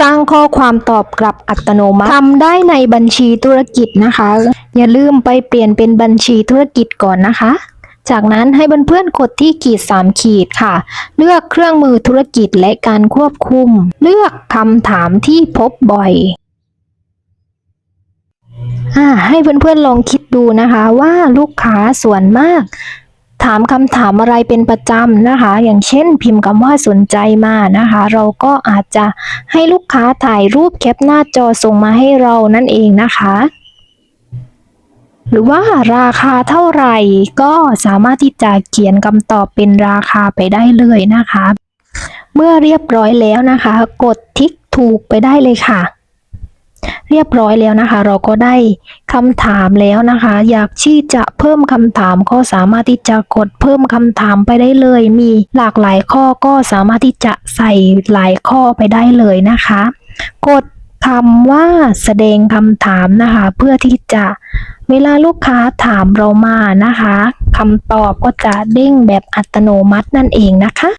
สร้างข้อความตอบกลับอัตโนมัติทำได้ในบัญชีธุรกิจนะคะ อย่าลืมไปเปลี่ยนเป็นบัญชีธุรกิจก่อนนะคะ จากนั้นให้เพื่อนๆกดที่ขีด 3 ขีดค่ะ เลือกเครื่องมือธุรกิจและการควบคุม เลือกคำถามที่พบบ่อยอ่าให้เพื่อนๆลองคิดดูนะคะว่าลูกค้าส่วนมาก ถามคำถามอะไรเป็นประจำนะคะ อย่างเช่นพิมพ์คำว่าสนใจมานะคะ เราก็อาจจะให้ลูกค้าถ่ายรูปแคปหน้าจอส่งมาให้เรานั่นเองนะคะ หรือว่าราคาเท่าไหร่ก็สามารถที่จะเขียนคำตอบเป็นราคาไปได้เลยนะคะ เมื่อเรียบร้อยแล้วนะคะ กดทิกถูกไปได้เลยค่ะ เรียบร้อยแล้วนะคะ เราก็ได้คำถามแล้วนะคะ อยากที่จะเพิ่มคำถามก็สามารถที่จะกดเพิ่มคำถามไปได้เลย มีหลากหลายข้อก็สามารถที่จะใส่หลายข้อไปได้เลยนะคะ กดคำว่าแสดงคำถามนะคะ เพื่อที่จะเวลาลูกค้าถามเรามานะคะคำตอบก็จะเด้งแบบอัตโนมัตินั่นเองนะคะ